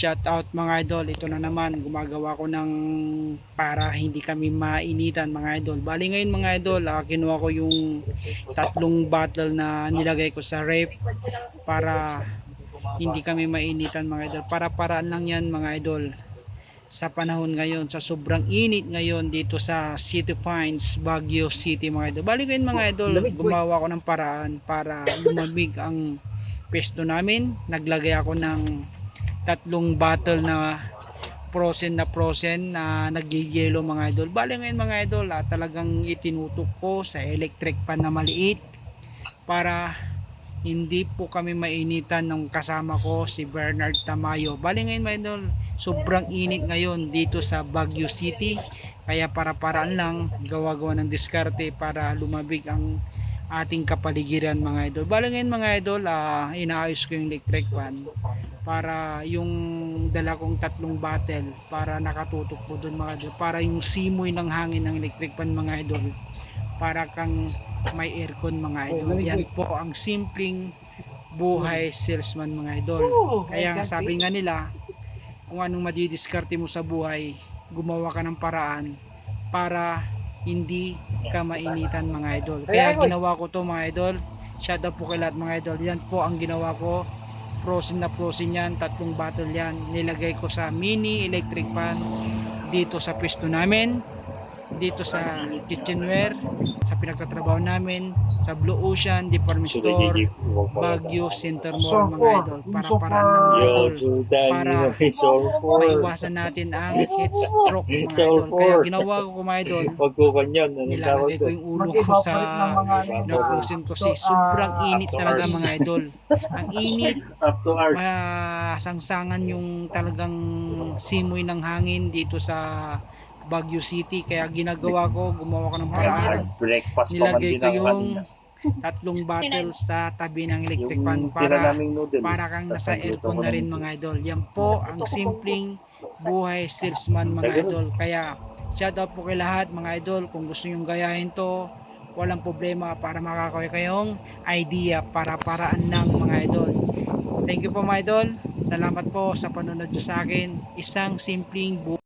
Shout out mga idol, ito na naman gumagawa ko ng para hindi kami mainitan mga idol. Bali ngayon mga idol, ah, kinuha ko yung tatlong bottle na nilagay ko sa rep para hindi kami mainitan mga idol. Para paraan lang yan mga idol sa panahon ngayon, sa sobrang init ngayon dito sa City Pines, Baguio City mga idol. Bali ngayon mga idol, gumawa ko ng paraan para lumamig ang pesto namin. Naglagay ako ng tatlong bottle na frozen na frozen na nagyayelo mga idol. Bali ngayon mga idol, ah, talagang itinutok ko sa electric pan na maliit para hindi po kami mainitan ng kasama ko si Bernard Tamayo. Bali ngayon mga idol, sobrang init ngayon dito sa Baguio City. Kaya para paraan lang gawa-gawa ng diskarte para lumabig ang ating kapaligiran mga idol. Bali ngayon mga idol, ah, inaayos ko yung electric fan para yung dala kong tatlong bottle para nakatutok po doon mga idol. Para yung simoy ng hangin ng electric fan mga idol. Para kang may aircon mga idol. Yan po ang simpleng buhay salesman mga idol. Kaya nga sabi nga nila kung anong madidiskarte mo sa buhay gumawa ka ng paraan para hindi ka mainitan mga idol. Kaya ginawa ko to mga idol. Shout out po kay lahat mga idol. Yan po ang ginawa ko. Frozen na frozen yan. Tatlong bottle yan. Nilagay ko sa mini electric fan dito sa pwesto namin. Dito sa kitchenware sa pinagtatrabaho namin sa Blue Ocean Department Store Baguio Center Mall mga idol. Para para ng idol. Para maiwasan natin ang heat stroke mga idol. kaya ginawa ko mga idol nilalagay ko yung ulo ko sa na-frozen ko kasi sobrang init talaga mga idol. Ang init Up to hours. masangsangan yung talagang simoy ng hangin dito sa Baguio City kaya ginagawa ko gumawa ko ng paraan. Breakfast pa man nilagay din ko ang yung tatlong bottles sa tabi ng electric fan para para kang nasa aircon na rin mga idol. Yan po ang simpleng buhay salesman mga idol. Kaya shout out po kay lahat mga idol. Kung gusto nyong gayahin to walang problema para makakaway kayong idea para paraan ng mga idol. Thank you po mga idol. Salamat po sa panonood nyo sa akin. Isang simpleng buhay